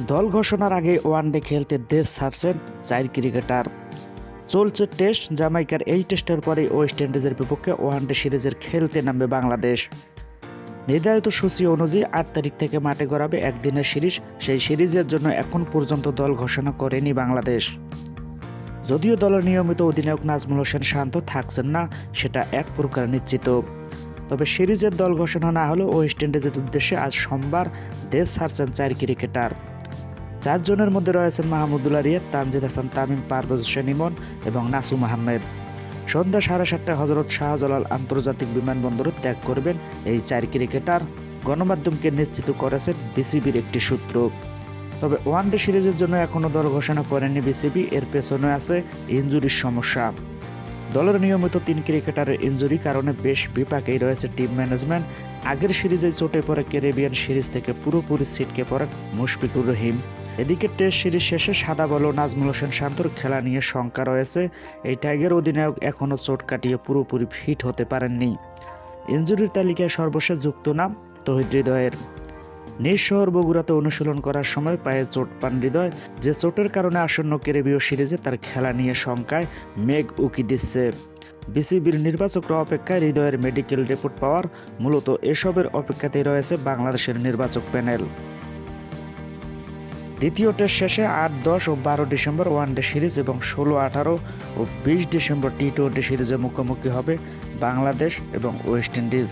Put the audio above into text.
দল ঘোষণার আগে ওয়ানডে খেলতে দেশ ছাড়ছেন চার ক্রিকেটার। চলছে টেস্ট, জামাইকার এই টেস্টের পরেই ওয়েস্ট ইন্ডিজের বিপক্ষে ওয়ানডে সিরিজের খেলতে নামবে বাংলাদেশ। নির্ধারিত সূচি অনুযায়ী আট তারিখ থেকে মাঠে গড়াবে একদিনের সিরিজ, সেই সিরিজের জন্য এখন পর্যন্ত দল ঘোষণা করেনি বাংলাদেশ। যদিও দলের নিয়মিত অধিনায়ক নাজমুল হোসেন শান্ত থাকছেন না, সেটা এক প্রকার নিশ্চিত। তবে সিরিজের দল ঘোষণা না হলেও ওয়েস্ট ইন্ডিজের উদ্দেশ্যে আজ সোমবার দেশ ছাড়ছেন চার ক্রিকেটার। চারজনের মধ্যে রয়েছেন মাহমুদুল্লাহ রিয়াদ, তানজিদ হাসান, তামিম, পারভেজ হোসেন ইমন এবং নাসুম আহমেদ সন্ধ্যা সাড়ে সাতটায় হজরত শাহজালাল আন্তর্জাতিক বিমানবন্দরে ত্যাগ করবেন এই চার ক্রিকেটার। গণমাধ্যমকে নিশ্চিত করেছে বিসিবির একটি সূত্র। তবে ওয়ানডে সিরিজের জন্য এখনও দল ঘোষণা করেনি বিসিবি, এর পেছনে আছে ইঞ্জুরির সমস্যা। দলের নিয়মিত তিন ক্রিকেটারের ইনজুরি কারণে বেশ বিপাকেই রয়েছে টিম ম্যানেজমেন্ট। আগের সিরিজে চোটে পড়ে ক্যারিবিয়ান সিরিজ থেকে পুরোপুরি ছিটকে পড়েন মুশফিকুর রহিম। এদিকে টেস্ট সিরিজ শেষে সাদা বল নাজমুল হোসেন শান্তর খেলা নিয়ে শঙ্কা রয়েছে। এই টাইগার অধিনায়ক এখনও চোট কাটিয়ে পুরোপুরি ফিট হতে পারেননি। ইনজুরির তালিকায় সর্বশেষ যুক্ত নাম তহিদ হৃদয়ের। নিজ শহর বগুড়াতে অনুশীলন করার সময় পায়ে চোট পান হৃদয়, যে চোটের কারণে আসন্ন ক্যারিবীয় সিরিজে তার খেলা নিয়ে শঙ্কায় মেঘ উকি দিচ্ছে। বিসিবির নির্বাচকরা অপেক্ষায় হৃদয়ের মেডিকেল রিপোর্ট পাওয়ার মূলত এসবের অপেক্ষাতেই রয়েছে বাংলাদেশের নির্বাচক প্যানেল। দ্বিতীয় টেস্ট শেষে আট, দশ ও বারো ডিসেম্বর ওয়ানডে সিরিজ এবং ষোলো, আঠারো ও বিশ ডিসেম্বর টি টোয়েন্টি সিরিজে মুখোমুখি হবে বাংলাদেশ এবং ওয়েস্ট ইন্ডিজ।